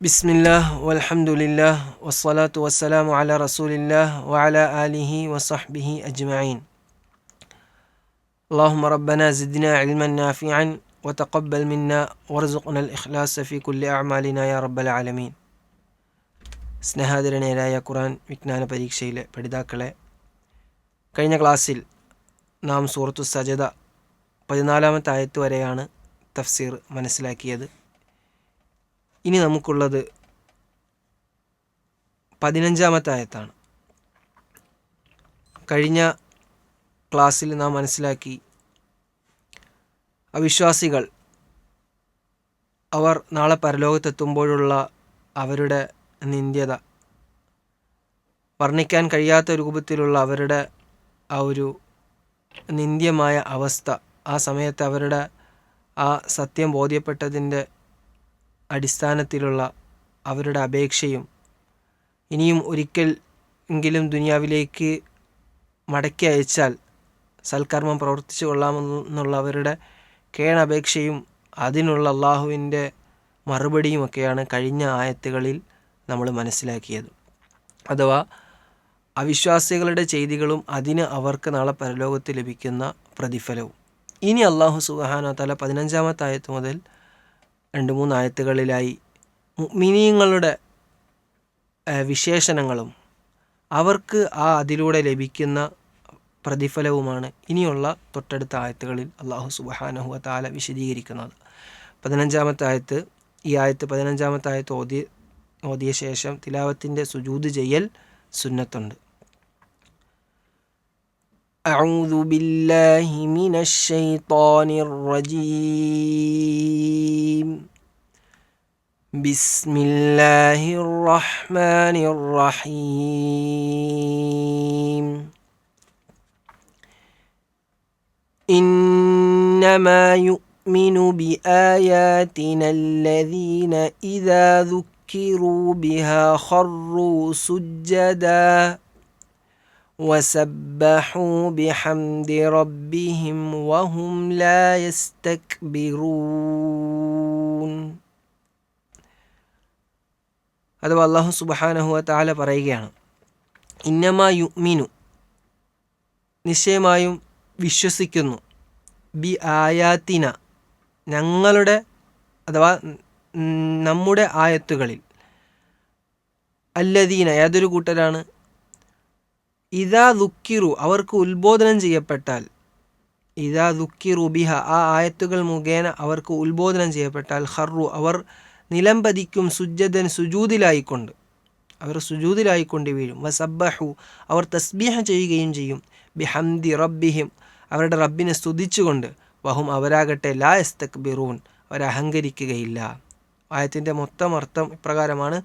ബിസ്മില്ലാഹ് വൽഹംദുലില്ലാഹ് വസ്സലാത്തു വസ്സലാമു അല റസൂലില്ലാഹ് വഅല ആലിഹി വസഹ്ബിഹി അജ്മഈൻ اللهم ربنا زدنا علما نافعا وتقبل منا وارزقنا الإخلاص في كل أعمالنا يا رب العالمين സ്നേഹാദരണീയരായ ഖുറാൻ വിജ്ഞാന പരീക്ഷയിലെ പഠിതാക്കളെ കഴിഞ്ഞ ക്ലാസ്സിൽ നാം സൂറത്തു സജദ പതിനാലാമത്തെ ആയത്ത് വരെയാണ് തഫ്സീർ മനസ്സിലാക്കിയത് ഇനി നമുക്കുള്ളത് പതിനഞ്ചാമത്തെ ആയത്താണ് കഴിഞ്ഞ ക്ലാസ്സിൽ നാം മനസ്സിലാക്കി അവിശ്വാസികൾ അവർ നാളെ പരലോകത്തെത്തുമ്പോഴുള്ള അവരുടെ നിന്ദ്യത വർണിക്കാൻ കഴിയാത്ത രൂപത്തിലുള്ള അവരുടെ ആ ഒരു നിന്ദ്യമായ അവസ്ഥ ആ സമയത്ത് അവരുടെ ആ സത്യം ബോധ്യപ്പെട്ടതിന്റെ അടിസ്ഥാനത്തിലുള്ള അവരുടെ അപേക്ഷയും ഇനിയും ഒരിക്കൽ എങ്കിലും ദുനിയാവിലേക്ക് മടക്കി അയച്ചാൽ സൽക്കർമ്മം പ്രവർത്തിച്ചു കൊള്ളാമെന്നുള്ള അവരുടെ കേണപേക്ഷയും അതിനുള്ള അള്ളാഹുവിന്റെ മറുപടിയുമൊക്കെയാണ് കഴിഞ്ഞ ആയത്തുകളിൽ നമ്മൾ മനസ്സിലാക്കിയത്. അഥവാ അവിശ്വാസികളുടെ ചെയ്തികളും അതിന് അവർക്ക് നാളെ പരലോകത്ത് ലഭിക്കുന്ന പ്രതിഫലവും. ഇനി അള്ളാഹു സുബാന തല പതിനഞ്ചാമത്തെ ആയത്ത് മുതൽ രണ്ട് മൂന്ന് ആയത്തുകളിലായി മിനിയങ്ങളുടെ വിശേഷണങ്ങളും അവർക്ക് ആ അതിലൂടെ ലഭിക്കുന്ന പ്രതിഫലവുമാണ് ഇനിയുള്ള തൊട്ടടുത്ത ആയത്തുകളിൽ അള്ളാഹു സുബഹാനഹുവ താല വിശദീകരിക്കുന്നത്. പതിനഞ്ചാമത്തെ ആയത്ത് ഈ ആയത്ത് പതിനഞ്ചാമത്തെ ആയത്ത് ഓതിയ ഓതിയ ശേഷം തിലാവത്തിന്റെ സുജൂത് ചെയ്യൽ സുന്നത്തുണ്ട്. أعوذ بالله من الشيطان الرجيم. بسم الله الرحمن الرحيم. إنما يؤمن بآياتنا الذين إذا ذكروا بها خروا سجدا وسبحوا بحمد ربهم وهم لا يستكبرون അഥവാ അള്ളാഹു സുബാനഹുവ താല പറയുകയാണ് ഇന്നമാ യുമിനു നിശ്ചയമായും വിശ്വസിക്കുന്നു ബി ആയാത്തിന ഞങ്ങളുടെ അഥവാ നമ്മുടെ ആയത്തുകളിൽ അല്ലദീന ഏതൊരു കൂട്ടരാണ് ഇതാ ദുഃഖിറു അവർക്ക് ഉത്ബോധനം ചെയ്യപ്പെട്ടാൽ. ഇതാ ദുഃഖിറു ബിഹ ആ ആയത്തുകൾ മുഖേന അവർക്ക് ഉത്ബോധനം ചെയ്യപ്പെട്ടാൽ. ഹർറു അവർ നിലംപതിക്കും സുജ്ജതൻ സുജൂതിലായിക്കൊണ്ട്. അവർ സുജൂതിലായിക്കൊണ്ട് വീഴും. വസബ്ബഹു അവർ തസ്ബീഹ ചെയ്യുകയും ചെയ്യും. ബിഹംദി റബ്ബിഹിം അവരുടെ റബ്ബിനെ സ്തുതിച്ചുകൊണ്ട്. വഹും അവരാകട്ടെ ലാ എസ്തക് ബിറൂൻ അവരഹങ്കരിക്കുകയില്ല. ആയത്തിന്റെ മൊത്തം അർത്ഥം ഇപ്രകാരമാണ്.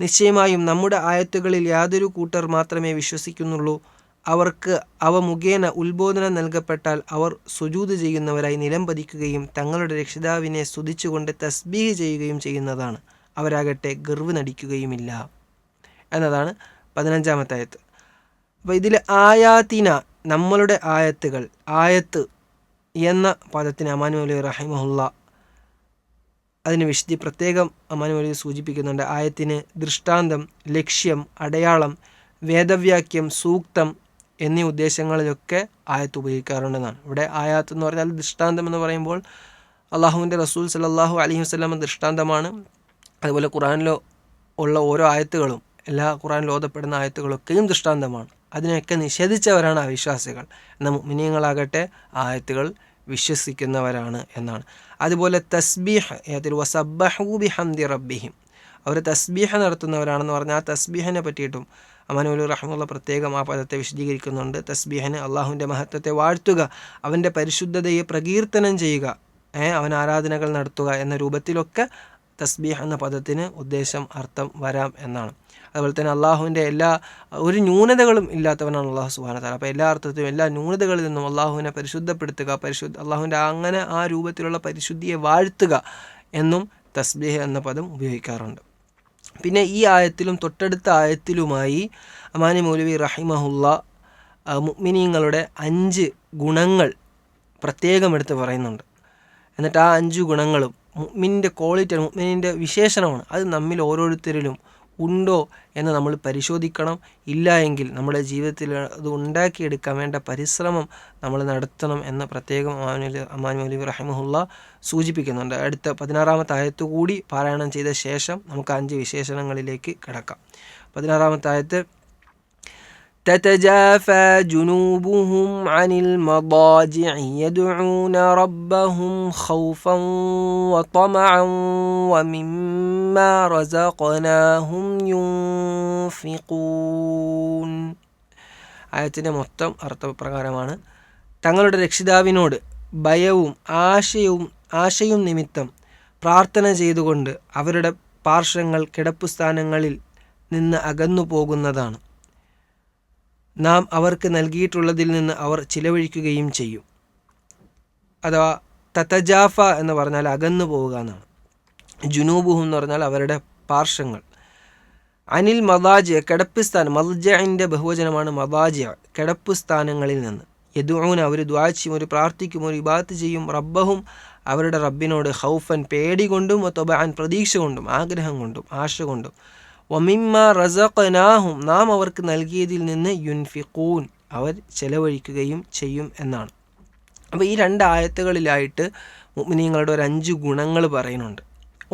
നിശ്ചയമായും നമ്മുടെ ആയത്തുകളിൽ യാതൊരു കൂട്ടർ മാത്രമേ വിശ്വസിക്കുന്നുള്ളൂ. അവർക്ക് അവ മുഖേന ഉത്ബോധനം നൽകപ്പെട്ടാൽ അവർ സുജൂത് ചെയ്യുന്നവരായി നിലംപതിക്കുകയും തങ്ങളുടെ രക്ഷിതാവിനെ സ്തുതിച്ചുകൊണ്ട് തസ്ബീഹ് ചെയ്യുകയും ചെയ്യുന്നതാണ്. അവരാകട്ടെ ഗർവ് നടിക്കുകയുമില്ല. എന്നതാണ് പതിനഞ്ചാമത്തെ ആയത്ത്. അപ്പോൾ ഇതിൽ ആയാത്തിന നമ്മളുടെ ആയത്തുകൾ ആയത്ത് എന്ന പദത്തിന് അമാനുഅലി റഹിമഹുല്ല അതിന് വിശുദ്ധി പ്രത്യേകം അമാനുഅലി സൂചിപ്പിക്കുന്നുണ്ട്. ആയത്തിന് ദൃഷ്ടാന്തം ലക്ഷ്യം അടയാളം വേദവ്യാഖ്യം സൂക്തം എന്നീ ഉദ്ദേശങ്ങളിലൊക്കെ ആയത്ത് ഉപയോഗിക്കാറുണ്ടെന്നാണ്. ഇവിടെ ആയാത്ത് എന്ന് പറഞ്ഞാൽ ദൃഷ്ടാന്തം എന്ന് പറയുമ്പോൾ അള്ളാഹുവിന്റെ റസൂൽ സലാഹു അലഹി വസ്ലാം ദൃഷ്ടാന്തമാണ്. അതുപോലെ ഖുറാനിലോ ഉള്ള ഓരോ ആയത്തുകളും എല്ലാ ഖുറാനിൽ ഓതപ്പെടുന്ന ആയത്തുകളൊക്കെയും ദൃഷ്ടാന്തമാണ്. അതിനെയൊക്കെ നിഷേധിച്ചവരാണ് അവിശ്വാസികൾ. എന്ന മിനിയങ്ങളാകട്ടെ ആയത്തുകൾ വിശ്വസിക്കുന്നവരാണ് എന്നാണ്. അതുപോലെ തസ്ബീഹ് ഏതിൽ വസബഹൂബി ഹംദി റബ്ബിഹിം. അവർ തസ്ബീഹ നടത്തുന്നവരാണെന്ന് പറഞ്ഞാൽ ആ തസ്ബീഹിനെ പറ്റിയിട്ടും അമനുലു റഹ്മുള്ള പ്രത്യേകം ആ പദത്തെ വിശദീകരിക്കുന്നുണ്ട്. തസ്ബീഹിന് അള്ളാഹുവിന്റെ മഹത്വത്തെ വാഴ്ത്തുക അവന്റെ പരിശുദ്ധതയെ പ്രകീർത്തനം ചെയ്യുക അവൻ ആരാധനകൾ നടത്തുക എന്ന രൂപത്തിലൊക്കെ തസ്ബീഹ് എന്ന പദത്തിന് ഉദ്ദേശം അർത്ഥം വരാം എന്നാണ്. അതുപോലെ തന്നെ അള്ളാഹുവിന്റെ എല്ലാ ഒരു ന്യൂനതകളും ഇല്ലാത്തവനാണ് അള്ളാഹു സുബാന താല അപ്പോൾ എല്ലാ അർത്ഥത്തിലും എല്ലാ ന്യൂനതകളിൽ നിന്നും അള്ളാഹുവിനെ പരിശുദ്ധപ്പെടുത്തുക പരിശുദ്ധ അള്ളാഹുവിന്റെ അങ്ങനെ ആ രൂപത്തിലുള്ള പരിശുദ്ധിയെ വാഴ്ത്തുക എന്നും തസ്ബീഹ് എന്ന പദം ഉപയോഗിക്കാറുണ്ട്. പിന്നെ ഈ ആയത്തിലും തൊട്ടടുത്ത ആയത്തിലുമായി അമാനി മൗലവി റഹിമഹുല്ല മുഗ്മിനീങ്ങളുടെ അഞ്ച് ഗുണങ്ങൾ പ്രത്യേകം എടുത്ത് പറയുന്നുണ്ട്. എന്നിട്ട് ആ അഞ്ച് ഗുണങ്ങളും മുഅ്മിനിന്റെ ക്വാളിറ്റി മുഗ്മിന്റെ വിശേഷണമാണ്. അത് നമ്മിൽ ഓരോരുത്തരിലും ഉണ്ടോ എന്ന് നമ്മൾ പരിശോധിക്കണം. ഇല്ല എങ്കിൽ നമ്മുടെ ജീവിതത്തിൽ അത് ഉണ്ടാക്കിയെടുക്കാൻ വേണ്ട പരിശ്രമം നമ്മൾ നടത്തണം എന്ന് പ്രത്യേകം അമാനുലി അമാനുലി റഹിമഹുല്ല സൂചിപ്പിക്കുന്നുണ്ട്. അടുത്ത പതിനാറാമത്തെ ആയത്ത് കൂടി പാരായണം ചെയ്ത ശേഷം നമുക്ക് അഞ്ച് വിശേഷണങ്ങളിലേക്ക് കിടക്കാം. പതിനാറാമത്തെ ആയത്ത് تتجافى جنوبهم عن المضاجع يدعون ربهم خوفا وطمعا ومما رزقناهم ينفقون ആയത്തിൻ്റെ മൊത്തം അർത്ഥപ്രകാരമാണ് തങ്ങളുടെ രക്ഷിതാവിനോട് ഭയവും ആശയവും ആശയും നിമിത്തം പ്രാർത്ഥന ചെയ്തുകൊണ്ട് അവരുടെ പാർശ്വങ്ങൾ കിടപ്പുസ്ഥാനങ്ങളിൽ നിന്ന് അകന്നു പോകുന്നതാണ് നാം അവർക്ക് നൽകിയിട്ടുള്ളതിൽ നിന്ന് അവർ ചിലവഴിക്കുകയും ചെയ്യും. അഥവാ തത്തജാഫ എന്ന് പറഞ്ഞാൽ അകന്നു പോവുക എന്നാണ്. ജുനൂബുഹു എന്ന് പറഞ്ഞാൽ അവരുടെ പാർശ്വങ്ങൾ. അനിൽ മദാജ കിടപ്പ് സ്ഥാനം മൽജന്റെ ബഹുവചനമാണ് മദാജ കിടപ്പ് സ്ഥാനങ്ങളിൽ നിന്ന്. യദുഊന അവർ ദ്വാച്ചും ഒരു പ്രാർത്ഥിക്കും ഒരു ഇബാത്ത് ചെയ്യും. റബ്ബഹും അവരുടെ റബ്ബിനോട് ഹൗഫൻ പേടി കൊണ്ടും തൊബാൻ പ്രതീക്ഷ കൊണ്ടും ആഗ്രഹം കൊണ്ടും ആശ കൊണ്ടും. വമിമ്മ റസഖനാഹും നാം അവർക്ക് നൽകിയതിൽ നിന്ന് യുൻഫിഖൂൻ അവർ ചെലവഴിക്കുകയും ചെയ്യും എന്നാണ്. അപ്പോൾ ഈ രണ്ട് ആയത്തുകളിലായിട്ട് മുഅ്മിനീങ്ങളുടെ ഒരു അഞ്ച് ഗുണങ്ങൾ പറയുന്നുണ്ട്.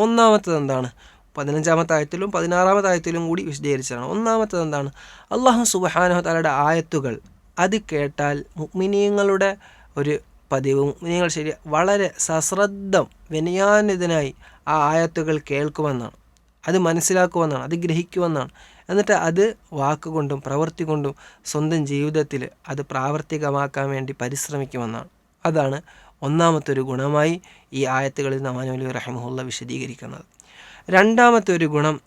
ഒന്നാമത്തത് എന്താണ്? പതിനഞ്ചാമത്തെ ആയത്തിലും പതിനാറാമത്തെ ആയത്തിലും കൂടി വിശദീകരിച്ചതാണ്. ഒന്നാമത്തത് എന്താണ്? അള്ളാഹു സുബഹാനഹ താലയുടെ ആയത്തുകൾ അത് കേട്ടാൽ മുഅ്മിനീങ്ങളുടെ ഒരു പതിവ് മുഅ്മിനീങ്ങൾ ശരി വളരെ സശ്രദ്ധം വിനയാനിതനായി ആ ആയത്തുകൾ കേൾക്കുമെന്നാണ്. അത് മനസ്സിലാക്കുമെന്നാണ് അത് ഗ്രഹിക്കുമെന്നാണ്. എന്നിട്ട് അത് വാക്കുകൊണ്ടും പ്രവൃത്തി കൊണ്ടും സ്വന്തം ജീവിതത്തിൽ അത് പ്രാവർത്തികമാക്കാൻ വേണ്ടി പരിശ്രമിക്കുമെന്നാണ്. അതാണ് ഒന്നാമത്തെ ഒരു ഗുണമായി ഈ ആയത്തുകളിൽ നമാനുലി റഹിമുല്ല വിശദീകരിക്കുന്നത്. രണ്ടാമത്തെ ഒരു ഗുണം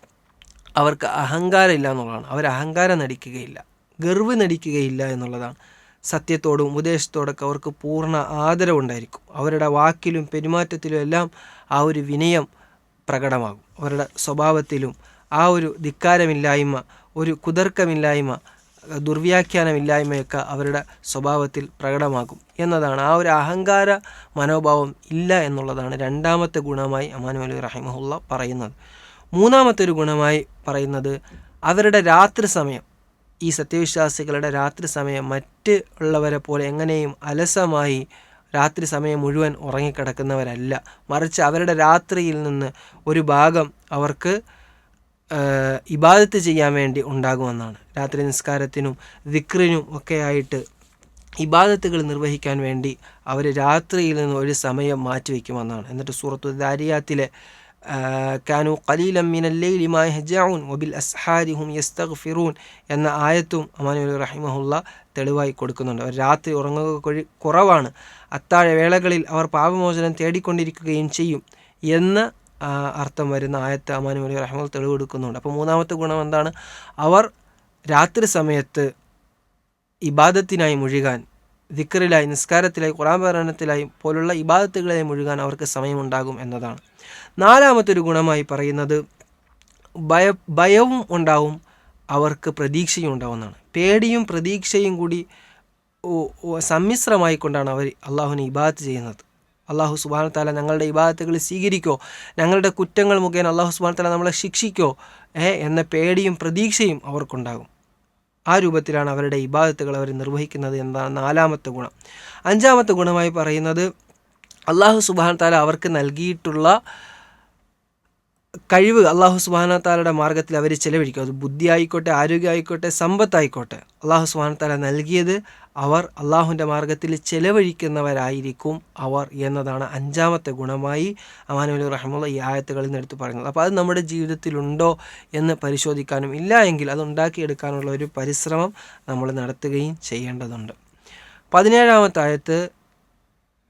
അവർക്ക് അഹങ്കാരം ഇല്ല എന്നുള്ളതാണ്. അവർ അഹങ്കാരം നടിക്കുകയില്ല ഗർവ് നടിക്കുകയില്ല എന്നുള്ളതാണ്. സത്യത്തോടും ഉപദേശത്തോടൊക്കെ അവർക്ക് പൂർണ ആദരവുണ്ടായിരിക്കും. അവരുടെ വാക്കിലും പെരുമാറ്റത്തിലും എല്ലാം ആ ഒരു വിനയം പ്രകടമാകും. അവരുടെ സ്വഭാവത്തിലും ആ ഒരു ധിക്കാരമില്ലായ്മ ഒരു കുതർക്കമില്ലായ്മ ദുർവ്യാഖ്യാനമില്ലായ്മയൊക്കെ അവരുടെ സ്വഭാവത്തിൽ പ്രകടമാകും എന്നതാണ്. ആ ഒരു അഹങ്കാര മനോഭാവം ഇല്ല എന്നുള്ളതാണ് രണ്ടാമത്തെ ഗുണമായി അമാനുഅലി റഹിമഹുല്ല പറയുന്നത്. മൂന്നാമത്തെ ഒരു ഗുണമായി പറയുന്നത് അവരുടെ രാത്രി സമയം ഈ സത്യവിശ്വാസികളുടെ രാത്രി സമയം മറ്റുള്ളവരെ പോലെ എങ്ങനെയും അലസമായി രാത്രി സമയം മുഴുവൻ ഉറങ്ങിക്കിടക്കുന്നവരല്ല. മറിച്ച് അവരുടെ രാത്രിയിൽ നിന്ന് ഒരു ഭാഗം അവർക്ക് ഇബാദത്ത് ചെയ്യാൻ വേണ്ടി ഉണ്ടാകുമെന്നാണ്. രാത്രി നിസ്കാരത്തിനും ഒക്കെ ആയിട്ട് ഇബാദത്തുകൾ നിർവഹിക്കാൻ വേണ്ടി അവർ രാത്രിയിൽ നിന്ന് ഒരു സമയം മാറ്റിവെക്കുമെന്നാണ്. എന്നിട്ട് സൂറത്തു ദാരിയാത്തിലെ കാനു കലീലം മിനല്ലൈലി മാ ഹജാഉൻ വബിൽ അസ്ഹാരിഹും യസ്തഗ്ഫിറൂൻ എന്ന ആയത്തും അമാനുൽ റഹിമഹുല്ല തെളിവായി കൊടുക്കുന്നുണ്ട്. അവർ രാത്രി ഉറങ്ങുക കുറവാണ്. അത്താഴ വേളകളിൽ അവർ പാപമോചനം തേടിക്കൊണ്ടിരിക്കുകയും ചെയ്യും എന്ന് അർത്ഥം വരുന്ന ആയത്ത് അമാനുൽ റഹ്മൽ തെളിവ് കൊടുക്കുന്നുണ്ട്. അപ്പോൾ മൂന്നാമത്തെ ഗുണം എന്താണ്? അവർ രാത്രി സമയത്ത് ഇബാദത്തിനായി മുഴുകാൻ ദിക്കറിലായി നിസ്കാരത്തിലായി ഖുറാൻ പഠനത്തിലായി പോലുള്ള ഇബാദത്തുകളായി മുഴുകാൻ അവർക്ക് സമയമുണ്ടാകും എന്നതാണ്. നാലാമത്തെ ഒരു ഗുണമായി പറയുന്നത് ഭയ ഭയവും ഉണ്ടാവും. അവർക്ക് പ്രതീക്ഷയും ഉണ്ടാവുന്നതാണ് പേടിയും പ്രതീക്ഷയും കൂടി സമ്മിശ്രമായി കൊണ്ടാണ് അവർ അള്ളാഹുവിനെ ഇബാദത്ത് ചെയ്യുന്നത്. അള്ളാഹു സുബാന താല ഞങ്ങളുടെ ഇബാദത്തുകൾ സ്വീകരിക്കോ? ഞങ്ങളുടെ കുറ്റങ്ങൾ മുഖേന അള്ളാഹു സുബാന താല നമ്മളെ ശിക്ഷിക്കോ? ഏ എന്ന പേടിയും പ്രതീക്ഷയും അവർക്കുണ്ടാകും. ആ രൂപത്തിലാണ് അവരുടെ ഇബാദത്തുകൾ അവർ നിർവഹിക്കുന്നത് എന്നതാണ് നാലാമത്തെ ഗുണം. അഞ്ചാമത്തെ ഗുണമായി പറയുന്നത് അള്ളാഹു സുബാൻ താല അവർക്ക് നൽകിയിട്ടുള്ള കഴിവ് അള്ളാഹു സുബാന താലയുടെ മാർഗത്തിൽ അവർ ചെലവഴിക്കും. അത് ബുദ്ധി ആയിക്കോട്ടെ ആരോഗ്യം ആയിക്കോട്ടെ സമ്പത്തായിക്കോട്ടെ. അള്ളാഹു സുബാന താല നൽകിയത് അവർ അള്ളാഹുവിന്റെ മാർഗത്തിൽ ചെലവഴിക്കുന്നവരായിരിക്കും അവർ എന്നതാണ് അഞ്ചാമത്തെ ഗുണമായി അമാനുലി റഹ്മുള്ള ഈ ആയത്തുകളിൽ നിന്ന് എടുത്ത് പറയുന്നത്. അപ്പോൾ അത് നമ്മുടെ ജീവിതത്തിലുണ്ടോ എന്ന് പരിശോധിക്കാനും ഇല്ല എങ്കിൽ അത് ഉണ്ടാക്കിയെടുക്കാനുള്ള ഒരു പരിശ്രമം നമ്മൾ നടത്തുകയും ചെയ്യേണ്ടതുണ്ട്. പതിനേഴാമത്തെ ആയത്ത്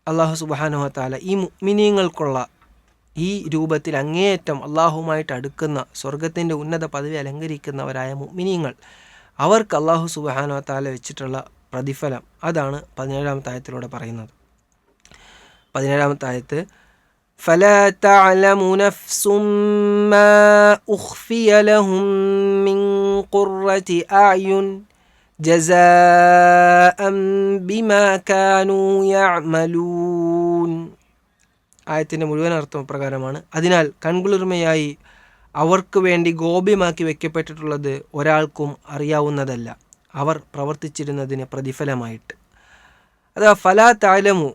അള്ളാഹു സുബാനുഹത്താല ഈ മിനിയങ്ങൾക്കുള്ള ഈ രൂപത്തിൽ അങ്ങേയറ്റം അള്ളാഹുമായിട്ട് അടുക്കുന്ന സ്വർഗത്തിൻ്റെ ഉന്നത പദവി അലങ്കരിക്കുന്നവരായ മുമിനിയങ്ങൾ അവർക്ക് അള്ളാഹു സുബാനോ താല വെച്ചിട്ടുള്ള പ്രതിഫലം അതാണ് പതിനേഴാമത്തെ ആയത്തിലൂടെ പറയുന്നത് പതിനേഴാമത്തെ ആയത്ത് فلا تعلم نفس ما أخفي لهم من قرة أعين جزاء بما كانوا يعملون ആയത്തിന്റെ മുഴുവൻ അർത്ഥം പ്രകാരമാണ്. അതിനാൽ കൺകുളിർമയായി അവർക്ക് വേണ്ടി ഗോപ്യമാക്കി വെക്കപ്പെട്ടിട്ടുള്ളത് ഒരാൾക്കും അറിയാവുന്നതല്ല. അവർ പ്രവർത്തിച്ചിരുന്നതിന് പ്രതിഫലമായിട്ട്. അഥവാ ഫലാ താലമു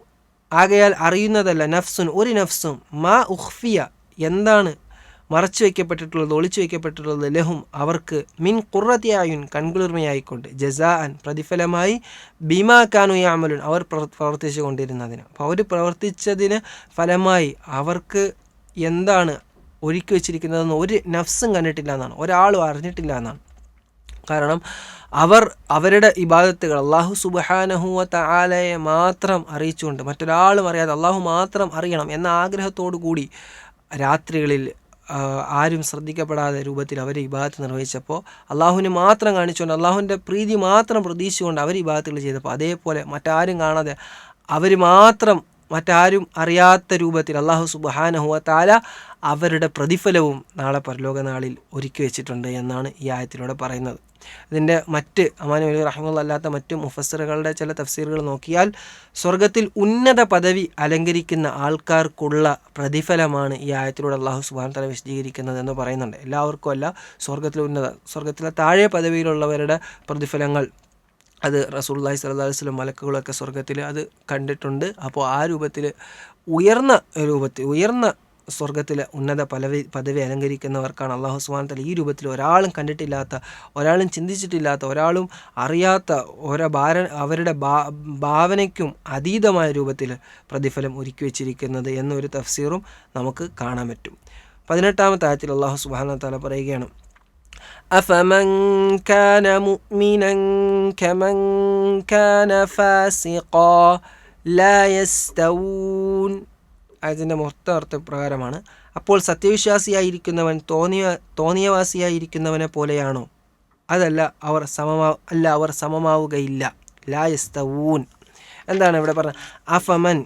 ആകയാൽ അറിയുന്നതല്ല നഫ്സുൻ ഒരു നഫ്സും. മാ ഉഹ്ഫിയ എന്താണ് മറച്ചു വയ്ക്കപ്പെട്ടിട്ടുള്ളത് ഒളിച്ചു വയ്ക്കപ്പെട്ടിട്ടുള്ളത് ലഹും അവർക്ക് മിൻ കുറത്തിയായുൻ കൺകുളിർമയായിക്കൊണ്ട് ജസാ അൻ പ്രതിഫലമായി ബീമാ കാനു അവർ പ്രവർത്തിച്ചു കൊണ്ടിരുന്നതിന് അപ്പോൾ അവർ പ്രവർത്തിച്ചതിന് ഫലമായി അവർക്ക് എന്താണ് ഒരുക്കി വെച്ചിരിക്കുന്നതെന്ന് ഒരു നഫ്സും കണ്ടിട്ടില്ല എന്നാണ് ഒരാളും അറിഞ്ഞിട്ടില്ല എന്നാണ്. കാരണം അവർ അവരുടെ ഇബാദത്തുകൾ അള്ളാഹു സുബഹാനഹുവ താലയെ മാത്രം അറിയിച്ചുകൊണ്ട് മറ്റൊരാളും അറിയാതെ അള്ളാഹു മാത്രം അറിയണം എന്ന ആഗ്രഹത്തോടു കൂടി രാത്രികളിൽ ആരും ശ്രദ്ധിക്കപ്പെടാതെ രൂപത്തിൽ അവർ ഇബാദത്ത് നിർവഹിച്ചപ്പോൾ അള്ളാഹുവിനെ മാത്രം കാണിച്ചുകൊണ്ട് അള്ളാഹുവിന്റെ പ്രീതി മാത്രം പ്രതീക്ഷിച്ചുകൊണ്ട് അവർ ഇബാദത്തുകൾ ചെയ്തപ്പോൾ അതേപോലെ മറ്റാരും കാണാതെ അവർ മാത്രം മറ്റാരും അറിയാത്ത രൂപത്തിൽ അള്ളാഹു സുബഹാനഹുവ താല അവരുടെ പ്രതിഫലവും നാളെ പരലോകനാളിൽ ഒരുക്കി വെച്ചിട്ടുണ്ട് എന്നാണ് ഈ ആയത്തിലൂടെ പറയുന്നത്. ഇതിന്റെ മറ്റ് അമാൻ വലിയ റഹ്മുള്ളല്ലാത്ത മറ്റ് മുഫസറുകളുടെ ചില തഫ്സീറുകൾ നോക്കിയാൽ സ്വർഗത്തിൽ ഉന്നത പദവി അലങ്കരിക്കുന്ന ആൾക്കാർക്കുള്ള പ്രതിഫലമാണ് ഈ ആയത്തിലൂടെ അള്ളാഹു സുബാൻ തല വിശദീകരിക്കുന്നത് എന്ന് പറയുന്നുണ്ട്. എല്ലാവർക്കും അല്ല സ്വർഗത്തിലെ ഉന്നത സ്വർഗത്തിലെ താഴെ പദവിയിലുള്ളവരുടെ പ്രതിഫലങ്ങൾ അത് റസൂള്ളി സല്ലാ വസ്ലം മലക്കുകളൊക്കെ സ്വർഗത്തിൽ അത് കണ്ടിട്ടുണ്ട്. അപ്പോൾ ആ രൂപത്തിൽ ഉയർന്ന രൂപത്തിൽ ഉയർന്ന സ്വർഗത്തിലെ ഉന്നത പലവി പദവി അലങ്കരിക്കുന്നവർക്കാണ് അള്ളാഹു സുബാനത്തല തല ഈ രൂപത്തിൽ ഒരാളും കണ്ടിട്ടില്ലാത്ത ഒരാളും ചിന്തിച്ചിട്ടില്ലാത്ത ഒരാളും അറിയാത്ത ഓരോ ഭാര അവരുടെ ഭാവനയ്ക്കും അതീതമായ രൂപത്തിൽ പ്രതിഫലം ഒരുക്കി വെച്ചിരിക്കുന്നത് എന്നൊരു തഫ്സീറും നമുക്ക് കാണാൻ പറ്റും. പതിനെട്ടാമത്തെ ആയത്തിൽ അള്ളാഹു സുബാന തല പറയുകയാണ് أفمن كان مؤمنا كمن كان فاسقا لا يستوون അതിൻ്റെ മൊത്തം അർത്ഥപ്രകാരമാണ് അപ്പോൾ സത്യവിശ്വാസിയായിരിക്കുന്നവൻ തോന്നിയ തോന്നിയവാസിയായിരിക്കുന്നവനെ പോലെയാണോ അതല്ല അവർ സമമാ അല്ല അവർ സമമാവുകയില്ല ലായസ്തവൂൻ എന്താണ് ഇവിടെ പറഞ്ഞത് അഫമൻ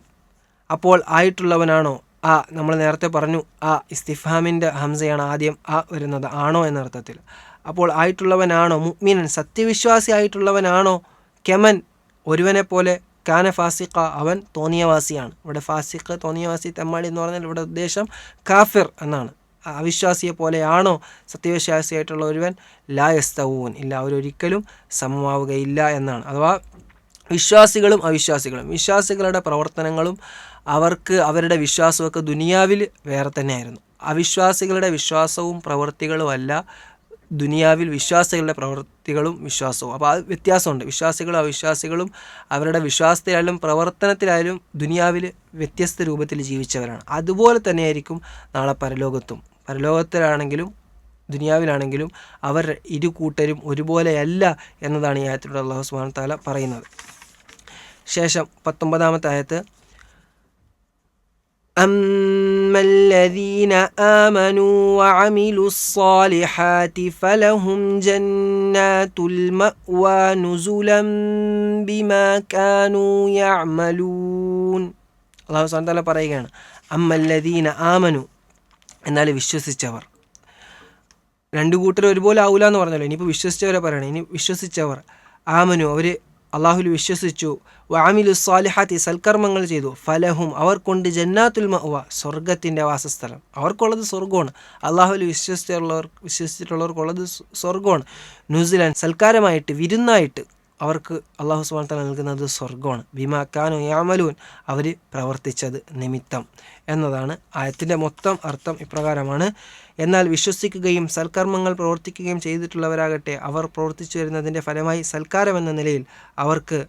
അപ്പോൾ ആയിട്ടുള്ളവനാണോ ആ നമ്മൾ നേരത്തെ പറഞ്ഞു ആ ഇസ്തിഫാമിൻ്റെ ഹംസയാണ് ആദ്യം ആ വരുന്നത് ആണോ എന്ന അർത്ഥത്തിൽ അപ്പോൾ ആയിട്ടുള്ളവനാണോ? മുഗ്മീനൻ സത്യവിശ്വാസി ആയിട്ടുള്ളവനാണോ? കെമൻ ഒരുവനെ പോലെ കാന ഫാസിഖ അവൻ തോന്നിയവാസിയാണ്. ഇവിടെ ഫാസിഖ് തോന്നിയവാസി തെമ്മാടി എന്ന് പറഞ്ഞാൽ ഇവിടെ ഉദ്ദേശം കാഫിർ എന്നാണ്. അവിശ്വാസിയെ പോലെയാണോ സത്യവിശ്വാസിയായിട്ടുള്ള ഒരുവൻ? ലായസ്തവൂൻ ഇല്ല അവരൊരിക്കലും സമമാവുകയില്ല എന്നാണ്. അഥവാ വിശ്വാസികളും അവിശ്വാസികളും. വിശ്വാസികളുടെ പ്രവർത്തനങ്ങളും അവർക്ക് അവരുടെ വിശ്വാസമൊക്കെ ദുനിയാവിൽ വേറെ തന്നെയായിരുന്നു. അവിശ്വാസികളുടെ വിശ്വാസവും പ്രവൃത്തികളുമല്ല ദുനിയാവിൽ വിശ്വാസികളുടെ പ്രവൃത്തികളും വിശ്വാസവും. അപ്പോൾ അത് വ്യത്യാസമുണ്ട്. വിശ്വാസികളും അവിശ്വാസികളും അവരുടെ വിശ്വാസത്തിലായാലും പ്രവർത്തനത്തിലായാലും ദുനിയാവിൽ വ്യത്യസ്ത രൂപത്തിൽ ജീവിച്ചവരാണ്. അതുപോലെ തന്നെയായിരിക്കും നാളെ പരലോകത്തും. പരലോകത്തിലാണെങ്കിലും ദുനിയാവിലാണെങ്കിലും അവർ ഇരു കൂട്ടരും ഒരുപോലെയല്ല എന്നതാണ് ഈ ആയത്തിലൂടെ അള്ളാഹു സുബാൻ താല പറയുന്നത്. ശേഷം പത്തൊമ്പതാമത്തെ ആയത്ത് أما الذين آمنوا وعملوا الصالحات فلهم جنات المأوى نزلا بما كانوا يعملون അള്ളാഹു സുബ്ഹാനഹു തആല പറയുകയാണ് അമ്മല്ലദീന ആമനു എന്നാൽ വിശ്വസിച്ചവർ രണ്ടു കൂട്ടർ ഒരുപോലെ ആവൂല എന്ന് പറഞ്ഞല്ലോ ഇനിയിപ്പോൾ വിശ്വസിച്ചവരെ പറയണം ഇനി വിശ്വസിച്ചവർ ആമനു അവർ അള്ളാഹുൽ വിശ്വസിച്ചു. വാമിലു സ്വാലിഹാത്തി സൽക്കർമ്മങ്ങൾ ചെയ്തു. ഫലഹും അവർക്കൊണ്ട് ജന്നാത്തുൽ മഅവ സ്വർഗത്തിന്റെ വാസസ്ഥലം. അവർക്കുള്ളത് സ്വർഗമാണ് അള്ളാഹുൽ വിശ്വസിച്ചുള്ളവർ വിശ്വസിച്ചിട്ടുള്ളവർക്കുള്ളത് സ്വർഗമാണ് ന്യൂസിലാൻഡ് സൽക്കാരമായിട്ട് വിരുന്നായിട്ട് അവർക്ക് അള്ളാഹു സുബാൻ തല നൽകുന്നത് സ്വർഗമാണ് ബിമാക്കാനു യാമലൂൻ അവർ പ്രവർത്തിച്ചത് നിമിത്തം എന്നതാണ് ആയത്തിന്റെ മൊത്തം അർത്ഥം ഇപ്രകാരമാണ്. എന്നാൽ വിശ്വസിക്കുകയും സൽക്കർമ്മങ്ങൾ പ്രവർത്തിക്കുകയും ചെയ്തിട്ടുള്ളവരാകട്ടെ അവർ പ്രവർത്തിച്ചു വരുന്നതിന്റെ ഫലമായി സൽക്കാരം എന്ന നിലയിൽ അവർക്ക്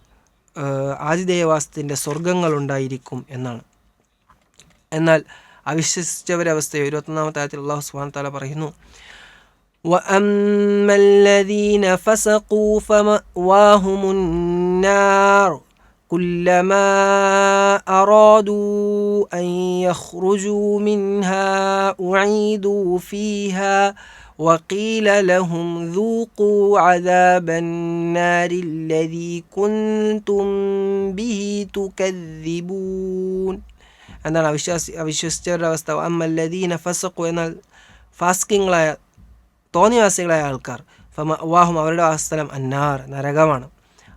ആതിഥേയവാസത്തിന്റെ സ്വർഗങ്ങളുണ്ടായിരിക്കും എന്നാണ്. എന്നാൽ അവിശ്വസിച്ചവരവസ്ഥയെ ഇരുപത്തൊന്നാമത്തെ ആയത്തിൽ അള്ളാഹു സുബാൻ തല പറയുന്നു وأما الذين فسقوا فمأواهم النار كلما أرادوا أن يخرجوا منها أعيدوا فيها وقيل لهم ذوقوا عذاب النار الذي كنتم به تكذبون. أنا أبي شستر وأما الذين فسقوا فاسكين لا തോന്നിവാസികളായ ആൾക്കാർ. വാഹും അവരുടെ വാസസ്ഥലം അന്നാർ നരകമാണ്.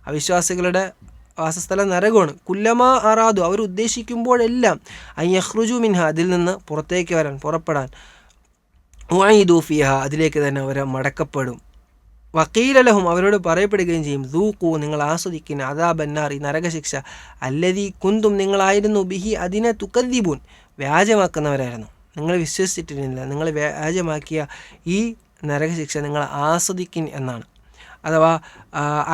അവിശ്വാസികളുടെ വാസസ്ഥലം നരകമാണ്. കുല്ലമാ അറാദു അവർ ഉദ്ദേശിക്കുമ്പോഴെല്ലാം അയ്യഹ്റുജു മിൻഹ അതിൽ നിന്ന് പുറത്തേക്ക് വരാൻ പുറപ്പെടാൻ. ഫിഹ അതിലേക്ക് തന്നെ അവരെ മടക്കപ്പെടും. വക്കീലലഹും അവരോട് പറയപ്പെടുകയും ചെയ്യും ദൂക്കൂ നിങ്ങൾ ആസ്വദിക്കുന്ന അതാ ബന്നാർ ഈ നരകശിക്ഷ. അല്ലതി കുന്തും നിങ്ങളായിരുന്നു ബിഹി അതിനെ തുക്കദ്ദീബൂൻ. വ്യാജമാക്കുന്നവരായിരുന്നു. നിങ്ങൾ വിശ്വസിച്ചിട്ടിരുന്നില്ല നിങ്ങൾ വ്യാജമാക്കിയ ഈ നരകശിക്ഷ നിങ്ങൾ ആസ്വദിക്കിൻ എന്നാണ്. അഥവാ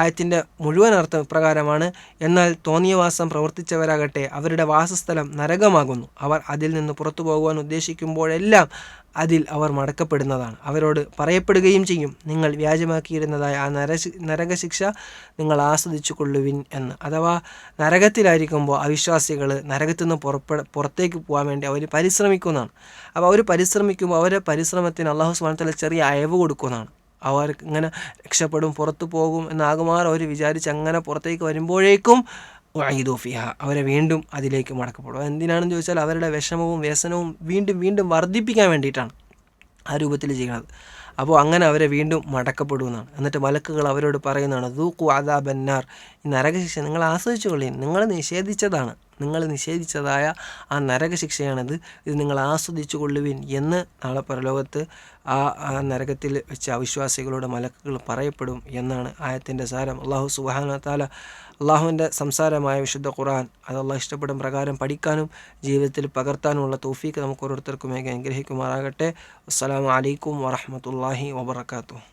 ആയത്തിന്റെ മുഴുവൻ അർത്ഥം ഇപ്രകാരമാണ് എന്നാൽ തോന്നിയവാസം പ്രവർത്തിച്ചവരാകട്ടെ അവരുടെ വാസസ്ഥലം നരകമാകുന്നു. അവർ അതിൽ നിന്ന് പുറത്തു പോകുവാൻ ഉദ്ദേശിക്കുമ്പോഴെല്ലാം അതിൽ അവർ മടക്കപ്പെടുന്നതാണ്. അവരോട് പറയപ്പെടുകയും ചെയ്യും നിങ്ങൾ വ്യാജമാക്കിയിരുന്നതായ ആ നരശി നരകശിക്ഷ നിങ്ങൾ ആസ്വദിച്ചു കൊള്ളുവിൻ എന്ന്. അഥവാ നരകത്തിലായിരിക്കുമ്പോൾ അവിശ്വാസികൾ നരകത്തിൽ നിന്ന് പുറത്തേക്ക് പോകാൻ വേണ്ടി അവർ പരിശ്രമിക്കുന്നതാണ്. അപ്പോൾ അവർ പരിശ്രമിക്കുമ്പോൾ അവരെ പരിശ്രമത്തിന് അള്ളാഹു സുബാനത്തല ചെറിയ അയവ് കൊടുക്കുന്നതാണ്. അവർ ഇങ്ങനെ രക്ഷപ്പെടും പുറത്തു പോകും എന്നാകുമാർ അവർ വിചാരിച്ച് അങ്ങനെ പുറത്തേക്ക് വരുമ്പോഴേക്കും ഈദോഫിയ അവരെ വീണ്ടും അതിലേക്ക് മടക്കപ്പെടും. എന്തിനാണെന്ന് ചോദിച്ചാൽ അവരുടെ വിഷമവും വ്യസനവും വീണ്ടും വീണ്ടും വർദ്ധിപ്പിക്കാൻ വേണ്ടിയിട്ടാണ് ആ രൂപത്തിൽ ചെയ്യുന്നത്. അപ്പോൾ അങ്ങനെ അവരെ വീണ്ടും മടക്കപ്പെടുമെന്നാണ് എന്നിട്ട് മലക്കുകൾ അവരോട് പറയുന്നതാണ് ദൂക്കു അദാ ബന്നാർ ഈ നരകശിക്ഷ നിങ്ങൾ ആസ്വദിച്ചു നിങ്ങൾ നിഷേധിച്ചതാണ്. നിങ്ങൾ നിഷേധിച്ചതായ ആ നരകശിക്ഷയാണിത്. ഇത് നിങ്ങൾ ആസ്വദിച്ചു കൊള്ളുവിൻ എന്ന് നാളെ പരലോകത്ത് ആ നരകത്തിൽ വെച്ച് അവിശ്വാസികളുടെ മലക്കുകൾ പറയപ്പെടും എന്നാണ് ആയത്തിന്റെ സാരം. അള്ളാഹു സുബാന താല അള്ളാഹുവിന്റെ സംസാരമായ വിശുദ്ധ ഖുർആൻ അത് അള്ളാഹു ഇഷ്ടപ്പെടും പ്രകാരം പഠിക്കാനും ജീവിതത്തിൽ പകർത്താനുമുള്ള തോഫീക്ക് നമുക്ക് ഓരോരുത്തർക്കും അനുഗ്രഹിക്കുമാറാകട്ടെ. അസ്സാം വലൈക്കും വറഹമത്തല്ലാഹി വബർക്കാത്തു